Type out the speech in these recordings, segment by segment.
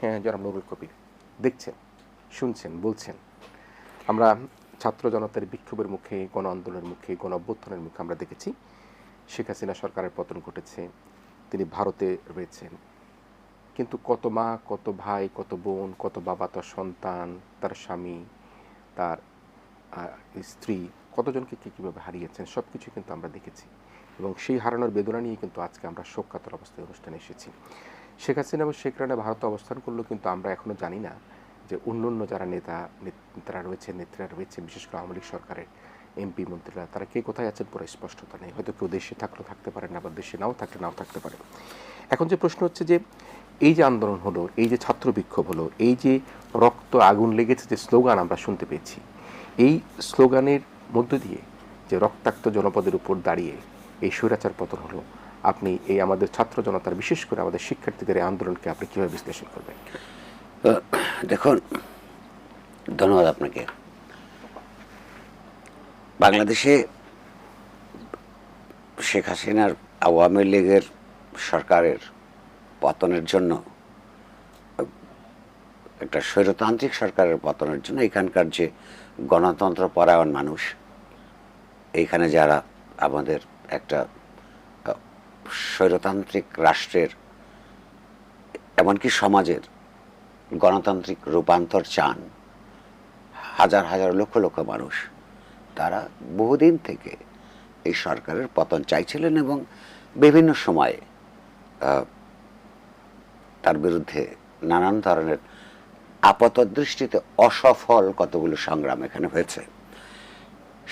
হ্যাঁ জনাব নুরুল কবির দেখছেন, শুনছেন, বলছেন। আমরা ছাত্র জনতার বিক্ষোভের মুখে, গণ আন্দোলনের মুখে, গণ অভ্যুত্থানের মুখে আমরা দেখেছি, শেখ হাসিনা সরকারের পতন ঘটেছে, তিনি ভারতে রয়েছেন। কিন্তু কত মা, কত ভাই, কত বোন, কত বাবা, তার সন্তান, তার স্বামী, তার স্ত্রী, কতজনকে কী কীভাবে হারিয়েছেন সব কিছু কিন্তু আমরা দেখেছি। এবং সেই হারানোর বেদনা নিয়ে কিন্তু আজকে আমরা শোককাতর অবস্থায় অনুষ্ঠানে এসেছি। শেখ হাসিনা এবং শেখ রানা ভারতে অবস্থান করলেও কিন্তু আমরা এখনও জানি না যে অন্য অন্য যারা নেতা নেতারা রয়েছে, নেত্রীরা রয়েছে, বিশেষ করে আওয়ামী লীগ সরকারের এমপি, মন্ত্রীরা, তারা কে কোথায় আছেন পুরো স্পষ্টতা নেই। হয়তো কেউ দেশে থাকলেও থাকতে পারে না বা দেশে নাও থাকলে নাও থাকতে পারে। এখন যে প্রশ্ন হচ্ছে যে, এই যে আন্দোলন হলো, এই যে ছাত্র বিক্ষোভ হলো, এই যে রক্ত আগুন লেগেছে যে স্লোগান আমরা শুনতে পেয়েছি, এই স্লোগানের মধ্য দিয়ে যে রক্তাক্ত জনপদের উপর দাঁড়িয়ে এই স্বৈরাচার পতন হলো আপনি এই আমাদের ছাত্র জনতার, বিশেষ করে আমাদের শিক্ষার্থীদের এই আন্দোলনকে আপনি কীভাবে বিশ্লেষণ করবেন? দেখুন, ধন্যবাদ আপনাকে। বাংলাদেশে শেখ হাসিনার আওয়ামী লীগের সরকারের পতনের জন্য, একটা স্বৈরতান্ত্রিক সরকারের পতনের জন্য এখানকার যে গণতন্ত্র পরায়ণ মানুষ, এইখানে যারা আমাদের একটা স্বৈরতান্ত্রিক রাষ্ট্রের, এমনকি সমাজের গণতান্ত্রিক রূপান্তর চান হাজার হাজার লক্ষ লক্ষ মানুষ, তারা বহুদিন থেকে এই সরকারের পতন চাইছিলেন এবং বিভিন্ন সময়ে তার বিরুদ্ধে নানান ধরনের আপাত দৃষ্টিতে অসফল কতগুলো সংগ্রাম এখানে হয়েছে।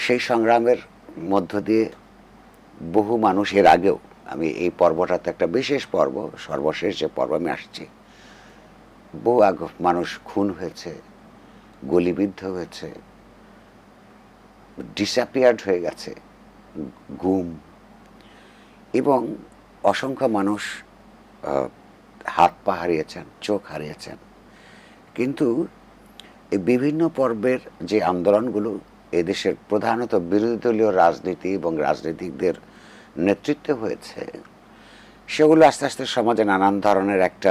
সেই সংগ্রামের মধ্য দিয়ে বহু মানুষ এর আগেও আমি এই পর্বটাতে একটা বিশেষ পর্ব, সর্বশেষ যে পর্ব আমি আসছি। বহু আগ মানুষ খুন হয়েছে, গলিবিদ্ধ হয়েছে ডিসঅ্যাপিয়ার্ড হয়ে গেছে, গুম। এবং অসংখ্য মানুষ হাত পা হারিয়েছেন, চোখ হারিয়েছেন। কিন্তু এই বিভিন্ন পর্বের যে আন্দোলনগুলো, এদেশের প্রধানত বিরোধী দলীয় রাজনীতি এবং রাজনীতিকদের নেতৃত্বে হয়েছে, সেগুলো আস্তে আস্তে সমাজে নানান ধরনের একটা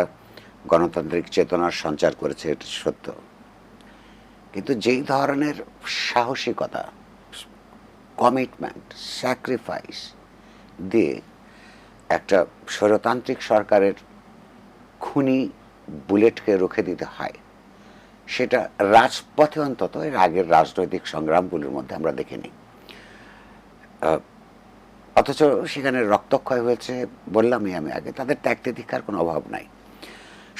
গণতান্ত্রিক চেতনার সঞ্চার করেছে, এটা সত্য। কিন্তু যেই ধরনের সাহসিকতা কমিটমেন্ট স্যাক্রিফাইস দিয়ে একটা স্বৈরতান্ত্রিক সরকারের খুনি বুলেটকে রুখে দিতে হয়, সেটা রাজপথে অন্তত এর আগের রাজনৈতিক সংগ্রামগুলোর মধ্যে আমরা দেখিনি অথচ সেখানে রক্তক্ষয় হয়েছে বললামই আমি আগে, তাদের ত্যাগ তিতিক্ষার কোনো অভাব নাই।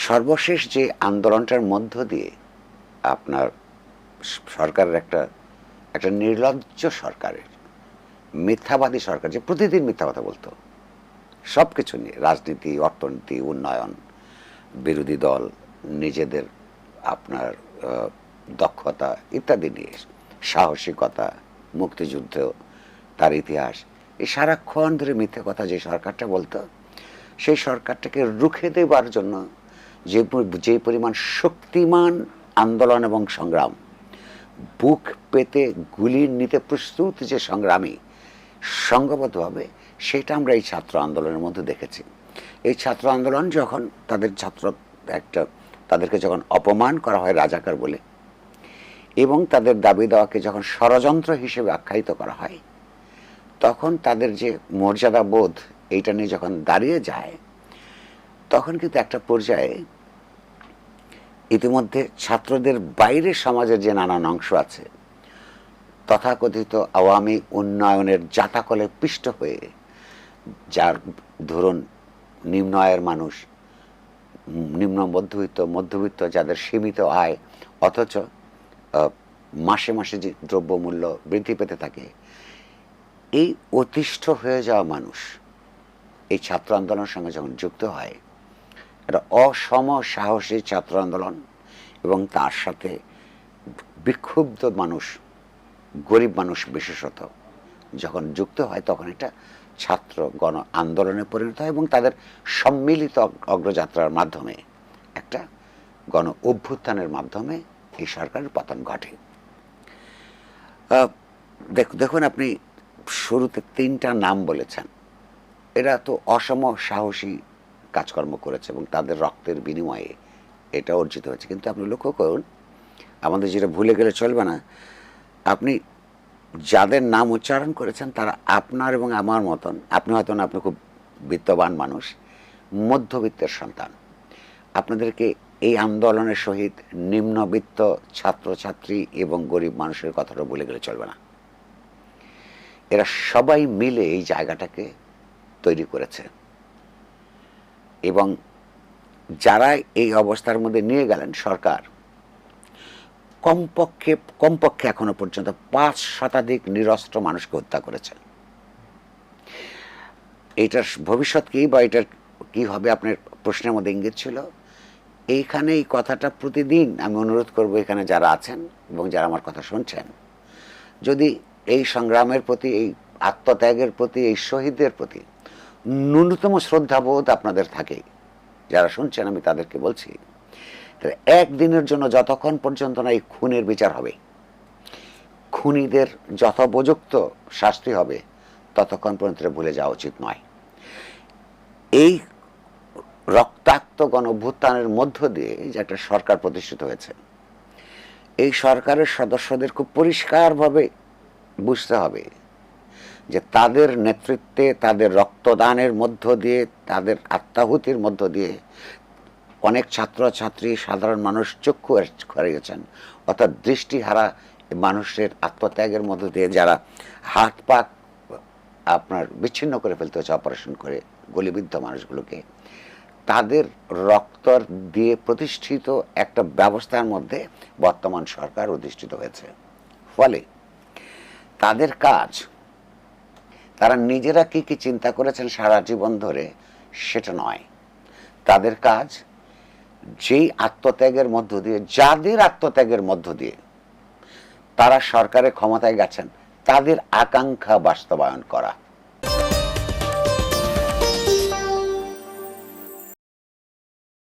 সর্বশেষ যে আন্দোলনটার মধ্য দিয়ে আপনার সরকারের একটা একটা নির্লজ্জ সরকারের, মিথ্যাবাদী সরকার, যে প্রতিদিন মিথ্যা কথা বলতো সব কিছু নিয়ে, রাজনীতি, অর্থনীতি, উন্নয়ন, বিরোধী দল, নিজেদের আপনার দক্ষতা ইত্যাদি নিয়ে, সাহসিকতা, মুক্তিযুদ্ধ, তার ইতিহাস এই সারাক্ষণ ধরে মিথ্যে কথা যে সরকারটা বলতো, সেই সরকারটাকে রুখে দেবার জন্য যে যে পরিমাণ শক্তিমান আন্দোলন এবং সংগ্রাম, বুক পেতে গুলি নিতে প্রস্তুত যে সংগ্রামী সংঘবদ্ধভাবে সেটা আমরা এই ছাত্র আন্দোলনের মধ্যে দেখেছি। এই ছাত্র আন্দোলন যখন তাদের ছাত্র একটা, তাদেরকে যখন অপমান করা হয় রাজাকার বলে এবং তাদের দাবি দেওয়াকে যখন ষড়যন্ত্র হিসেবে আখ্যায়িত করা হয় তখন তাদের যে মর্যাদা বোধ, এইটা নিয়ে যখন দাঁড়িয়ে যায়, তখন কিন্তু একটা পর্যায়ে ইতিমধ্যে ছাত্রদের বাইরে সমাজের যে নানান অংশ আছে, তথাকথিত আওয়ামী উন্নয়নের জাতাকলে পিষ্ট হয়ে, যার ধরুন নিম্ন আয়ের মানুষ, নিম্ন মধ্যবিত্ত মধ্যবিত্ত যাদের সীমিত আয়, অথচ মাসে মাসে যে দ্রব্যমূল্য বৃদ্ধি পেতে থাকে এই অতিষ্ঠ হয়ে যাওয়া মানুষ, এই ছাত্র আন্দোলনের সঙ্গে যখন যুক্ত হয়, একটা অসম সাহসী ছাত্র আন্দোলন এবং তার সাথে বিক্ষুব্ধ মানুষ, গরিব মানুষ বিশেষত যখন যুক্ত হয়, তখন এটা ছাত্র গণ আন্দোলনে পরিণত হয় এবং তাদের সম্মিলিত অগ্রযাত্রার মাধ্যমে একটা গণ অভ্যুত্থানের মাধ্যমে এই সরকারের পতন ঘটে। দেখুন আপনি শুরুতে তিনটা নাম বলেছেন। এরা তো অসম সাহসী কাজকর্ম করেছে এবং তাদের রক্তের বিনিময়ে এটা অর্জিত হয়েছে। কিন্তু আপনি লক্ষ্য করুন, আমাদের যেটা ভুলে গেলে চলবে না। আপনি যাদের নাম উচ্চারণ করেছেন, তারা আপনার এবং আমার মতন, আপনি হয়তো না, আপনি খুব বিত্তবান মানুষ, মধ্যবিত্তের সন্তান। আপনাদেরকে এই আন্দোলনের সহিত নিম্নবিত্ত ছাত্রছাত্রী এবং গরিব মানুষের কথাটা বলে গেলে চলবে না। এরা সবাই মিলে এই জায়গাটাকে তৈরি করেছে। এবং যারা এই অবস্থার মধ্যে নিয়ে গেলেন সরকার, কমপক্ষে কমপক্ষে এখনও পর্যন্ত পাঁচ শতাধিক নিরস্ত্র মানুষকে হত্যা করেছে। এইটার ভবিষ্যৎ কি বা এটার কি হবে আপনার প্রশ্নের মধ্যে ইঙ্গিত ছিল। এইখানে এই কথাটা প্রতিদিন আমি অনুরোধ করব এখানে যারা আছেন এবং যারা আমার কথা শুনছেন, যদি এই সংগ্রামের প্রতি, এই আত্মত্যাগের প্রতি, এই শহীদদের প্রতি ন্যূনতম শ্রদ্ধাবোধ আপনাদের থাকে যারা শুনছেন, আমি তাদেরকে বলছি একদিনের জন্য যতক্ষণ পর্যন্ত না এই খুনের বিচার হবে, খুনিদের যথোপযুক্ত শাস্তি হবে, ততক্ষণ পর্যন্ত ভুলে যাওয়া উচিত নয়। এই রক্তাক্ত গণ অভ্যুত্থানের মধ্য দিয়ে যে একটা সরকার প্রতিষ্ঠিত হয়েছে, এই সরকারের সদস্যদের খুব পরিষ্কারভাবে বুঝতে হবে যে তাদের নেতৃত্বে, তাদের রক্তদানের মধ্য দিয়ে, তাদের আত্মাহুতির মধ্য দিয়ে অনেক ছাত্রছাত্রী, সাধারণ মানুষ চক্ষু হারিয়েছেন অর্থাৎ দৃষ্টিহারা মানুষের আত্মত্যাগের মধ্য দিয়ে যারা হাত পা আপনার বিচ্ছিন্ন করে ফেলতে হচ্ছে অপারেশন করে গলিবিদ্ধ মানুষগুলোকে, তাদের রক্ত দিয়ে প্রতিষ্ঠিত একটা ব্যবস্থার মধ্যে বর্তমান সরকার অধিষ্ঠিত হয়েছে। ফলে তাদের কাজ, তারা নিজেরা কি কি চিন্তা করেছেন সারা জীবন ধরে, সেটা নয়। তাদের কাজ, যেই আত্মত্যাগের মধ্য দিয়ে, যাদের আত্মত্যাগের মধ্য দিয়ে তারা সরকারের ক্ষমতায় গেছেন, তাদের আকাঙ্ক্ষা বাস্তবায়ন করা।